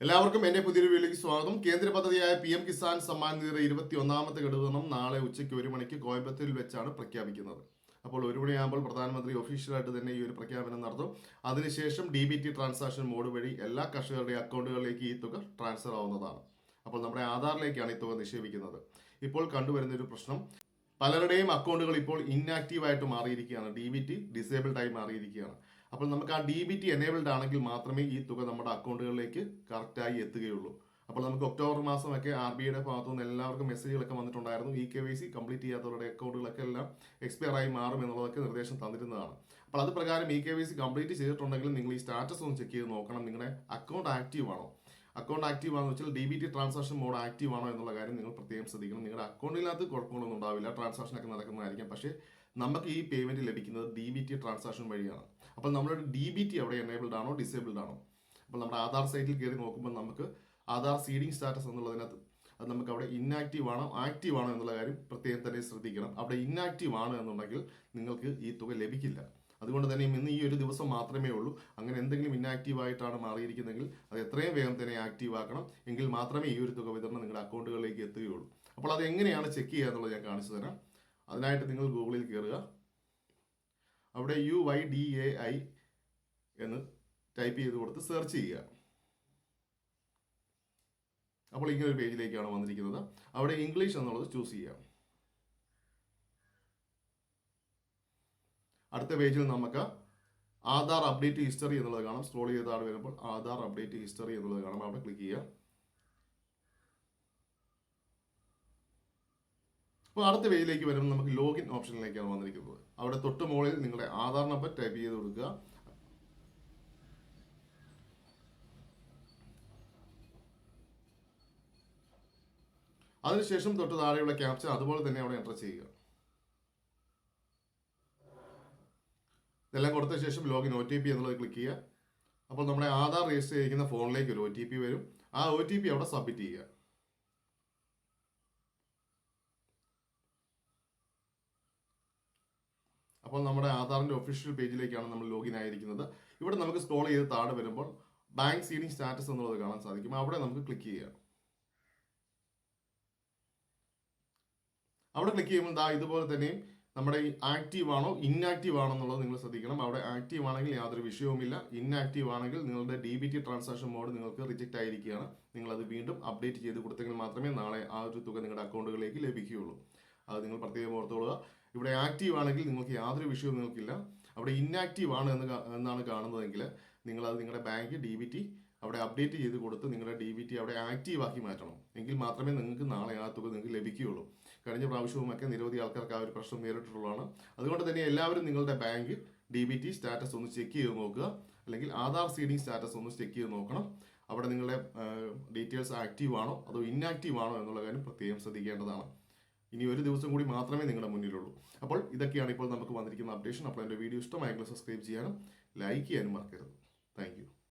എല്ലാവർക്കും എന്റെ പുതിയൊരു വീഡിയോയിലേക്ക് സ്വാഗതം. കേന്ദ്ര പദ്ധതിയായ പി എം കിസാൻ സമ്മാൻ നിധിയുടെ ഇരുപത്തി ഒന്നാമത്തെ ഘടകം നാളെ ഉച്ചയ്ക്ക് ഒരു മണിക്ക് കോയമ്പത്തൂരിൽ വെച്ചാണ് പ്രഖ്യാപിക്കുന്നത്. അപ്പോൾ ഒരു മണിയാകുമ്പോൾ പ്രധാനമന്ത്രി ഒഫീഷ്യലായിട്ട് തന്നെ ഈ ഒരു പ്രഖ്യാപനം നടത്തും. അതിനുശേഷം D B T transaction mode വഴി എല്ലാ കർഷകരുടെ അക്കൗണ്ടുകളിലേക്ക് ഈ തുക ട്രാൻസ്ഫർ ആവുന്നതാണ്. അപ്പോൾ നമ്മുടെ ആധാറിലേക്കാണ് ഈ തുക നിക്ഷേപിക്കുന്നത്. ഇപ്പോൾ കണ്ടുവരുന്ന ഒരു പ്രശ്നം. പലരുടെയും അക്കൗണ്ടുകൾ ഇപ്പോൾ ഇൻആക്റ്റീവായിട്ട് മാറിയിരിക്കുകയാണ്. ഡി ബി ടി ഡിസേബിൾഡ് ആയി മാറിയിരിക്കുകയാണ്. അപ്പോൾ നമുക്ക് ആ ഡി ബി ടി എനേബിൾഡ് ആണെങ്കിൽ മാത്രമേ ഈ തുക നമ്മുടെ അക്കൗണ്ടുകളിലേക്ക് കറക്റ്റായി എത്തുകയുള്ളൂ. അപ്പോൾ നമുക്ക് ഒക്ടോബർ മാസമൊക്കെ ആർ ബി ഐയുടെ ഭാഗത്തു നിന്ന് എല്ലാവർക്കും മെസ്സേജുകളൊക്കെ വന്നിട്ടുണ്ടായിരുന്നു. E K Y C complete ചെയ്യാത്തവരുടെ അക്കൗണ്ടുകളൊക്കെ എല്ലാം എക്സ്പയർ ആയി മാറും എന്നുള്ളതൊക്കെ നിർദ്ദേശം തന്നിരുന്നതാണ്. അപ്പോൾ അത് പ്രകാരം E K Y C complete ചെയ്തിട്ടുണ്ടെങ്കിൽ നിങ്ങൾ ഈ സ്റ്റാറ്റസ് ഒന്ന് ചെക്ക് ചെയ്ത് നോക്കണം. നിങ്ങളുടെ അക്കൗണ്ട് ആക്റ്റീവ് ആണോ? അക്കൗണ്ട് ആക്റ്റീവ് ആണെന്ന് വെച്ചാൽ D B T transaction mode active ആണോ എന്നുള്ള കാര്യം നിങ്ങൾ പ്രത്യേകം ശ്രദ്ധിക്കണം. നിങ്ങളുടെ അക്കൗണ്ടിനകത്ത് കുഴപ്പങ്ങളൊന്നും ഉണ്ടാവില്ല. ട്രാൻസാക്ഷനൊക്കെ നടക്കുന്നതായിരിക്കും. പക്ഷേ നമുക്ക് ഈ പേയ്മെന്റ് ലഭിക്കുന്നത് ഡി ബി ടി ട്രാൻസാക്ഷൻ വഴിയാണ്. അപ്പോൾ നമ്മുടെ ഡി ബി ടി അവിടെ എനേബിൾഡ് ആണോ ഡിസേബിൾഡ് ആണോ? അപ്പോൾ നമ്മുടെ ആധാർ സൈറ്റിൽ കയറി നോക്കുമ്പോൾ നമുക്ക് ആധാർ സീഡിംഗ് സ്റ്റാറ്റസ് എന്നുള്ളതിനകത്ത് അത് നമുക്ക് അവിടെ ഇന്നാക്റ്റീവ് ആണോ ആക്റ്റീവ് ആണോ എന്നുള്ള കാര്യം പ്രത്യേകം തന്നെ ശ്രദ്ധിക്കണം. അവിടെ ഇന്നാക്റ്റീവ് ആണ് എന്നുണ്ടെങ്കിൽ നിങ്ങൾക്ക് ഈ തുക ലഭിക്കില്ല. അതുകൊണ്ട് തന്നെ ഇന്ന് ഈ ഒരു ദിവസം മാത്രമേ ഉള്ളൂ. അങ്ങനെ എന്തെങ്കിലും ഇന്നാക്റ്റീവ് ആയിട്ടാണ് മാറിയിരിക്കുന്നതെങ്കിൽ അത് എത്രയും വേഗം തന്നെ ആക്റ്റീവ് ആക്കണം. എങ്കിൽ മാത്രമേ ഈ ഒരു തുക വിതരണം നിങ്ങളുടെ അക്കൗണ്ടുകളിലേക്ക് എത്തുകയുള്ളൂ. അപ്പോൾ അത് എങ്ങനെയാണ് ചെക്ക് ചെയ്യുക എന്നുള്ളത് ഞാൻ കാണിച്ചു തരാം. അതിനായിട്ട് നിങ്ങൾ ഗൂഗിളിൽ കയറുക അവിടെ U Y D A I എന്ന് ടൈപ്പ് ചെയ്ത് കൊടുത്ത് സെർച്ച് ചെയ്യുക. അപ്പോൾ ഇങ്ങനെ ഒരു പേജിലേക്കാണ് വന്നിരിക്കുന്നത്. അവിടെ ഇംഗ്ലീഷ് എന്നുള്ളത് ചൂസ് ചെയ്യാം. അടുത്ത പേജിൽ നമുക്ക് ആധാർ അപ്ഡേറ്റ് ഹിസ്റ്ററി എന്നുള്ളത് കാണാം. സ്ക്രോൾ ചെയ്ത് താഴെ വരുമ്പോൾ ആധാർ അപ്ഡേറ്റ് ഹിസ്റ്ററി എന്നുള്ളത് കാണാം. അവിടെ ക്ലിക്ക് ചെയ്യുക. അപ്പോൾ അടുത്ത പേജിലേക്ക് വരുമ്പോൾ നമുക്ക് ലോഗിൻ ഓപ്ഷനിലേക്കാണ് വന്നിരിക്കുന്നത്. അവിടെ തൊട്ട് മുകളിൽ നിങ്ങളുടെ ആധാർ നമ്പർ ടൈപ്പ് ചെയ്ത് കൊടുക്കുക. അതിനുശേഷം തൊട്ട് താഴെയുള്ള ക്യാപ്ചർ അതുപോലെ തന്നെ അവിടെ എന്റർ ചെയ്യുക. ഇതെല്ലാം കൊടുത്ത ശേഷം ലോഗിൻ ഒ ടി പി എന്നുള്ളത് ക്ലിക്ക് ചെയ്യുക. അപ്പോൾ നമ്മുടെ ആധാർ രജിസ്റ്റർ ചെയ്തിരിക്കുന്ന ഫോണിലേക്ക് ഒരു ഒ ടി പി വരും. ആ ഒ ടി പി അവിടെ സബ്മിറ്റ് ചെയ്യുക. അപ്പോൾ നമ്മുടെ ആധാറിന്റെ ഒഫീഷ്യൽ പേജിലേക്കാണ് നമ്മൾ ലോഗിൻ ആയിരിക്കുന്നത്. ഇവിടെ നമുക്ക് സ്ക്രോൾ ചെയ്ത് താഴെ വരുമ്പോൾ ബാങ്ക് സീഡിംഗ് സ്റ്റാറ്റസ് എന്നുള്ളത് കാണാൻ സാധിക്കും. അവിടെ നമുക്ക് ക്ലിക്ക് ചെയ്യാം അവിടെ ക്ലിക്ക് ചെയ്യുമ്പോൾ ദാ ഇതുപോലെ തന്നെയും നമ്മുടെ ആക്റ്റീവ് ആണോ ഇൻആക്റ്റീവ് ആണോ എന്നുള്ളത് നിങ്ങൾ ശ്രദ്ധിക്കണം. അവിടെ ആക്റ്റീവ് ആണെങ്കിൽ യാതൊരു വിഷയവുമില്ല. ഇൻആക്റ്റീവ് ആണെങ്കിൽ നിങ്ങളുടെ D B T transaction mode നിങ്ങൾക്ക് റിജക്റ്റ് ആയിരിക്കുകയാണ്. നിങ്ങൾ അത് വീണ്ടും അപ്ഡേറ്റ് ചെയ്ത് കൊടുത്തെങ്കിൽ മാത്രമേ നാളെ ആ ഒരു തുക നിങ്ങളുടെ അക്കൗണ്ടുകളിലേക്ക് ലഭിക്കുകയുള്ളൂ. അത് നിങ്ങൾ പ്രത്യേകം ഓർത്തോളുക ഇവിടെ ആക്റ്റീവ് ആണെങ്കിൽ നിങ്ങൾക്ക് യാതൊരു വിഷയവും നിങ്ങൾക്കില്ല. അവിടെ ഇൻആക്റ്റീവ് ആണ് എന്ന് എന്നാണ് കാണുന്നതെങ്കിൽ നിങ്ങൾ അത് നിങ്ങളുടെ ബാങ്ക് ഡി ബി ടി അവിടെ അപ്ഡേറ്റ് ചെയ്ത് കൊടുത്ത് നിങ്ങളുടെ ഡി ബി ടി അവിടെ ആക്റ്റീവ് ആക്കി മാറ്റണം. എങ്കിൽ മാത്രമേ നിങ്ങൾക്ക് നാളെ ആ തുക നിങ്ങൾക്ക് ലഭിക്കുകയുള്ളൂ. കഴിഞ്ഞ പ്രാവശ്യവുമൊക്കെ നിരവധി ആൾക്കാർക്ക് ആ ഒരു പ്രശ്നം നേരിട്ടിട്ടുള്ളതാണ്. അതുകൊണ്ട് തന്നെ എല്ലാവരും നിങ്ങളുടെ bank D B T status ഒന്ന് ചെക്ക് ചെയ്ത് നോക്കുക. അല്ലെങ്കിൽ ആധാർ സീഡിംഗ് സ്റ്റാറ്റസ് ഒന്ന് ചെക്ക് ചെയ്ത് നോക്കണം. അവിടെ നിങ്ങളുടെ ഡീറ്റെയിൽസ് ആക്റ്റീവ് ആണോ? അതോ ഇൻആക്റ്റീവ് ആണോ എന്നുള്ള കാര്യം പ്രത്യേകം ശ്രദ്ധിക്കേണ്ടതാണ്. ഇനി ഒരു ദിവസം കൂടി മാത്രമേ നിങ്ങളുടെ മുന്നിലുള്ളൂ. അപ്പോൾ ഇതൊക്കെയാണ് ഇപ്പോൾ നമുക്ക് വന്നിരിക്കുന്ന അപ്ഡേഷൻ അപ്പോൾ എന്റെ വീഡിയോ ഇഷ്ടമായെങ്കിൽ സബ്സ്ക്രൈബ് ചെയ്യാനും ലൈക്ക് ചെയ്യാനും മറക്കരുത്. താങ്ക്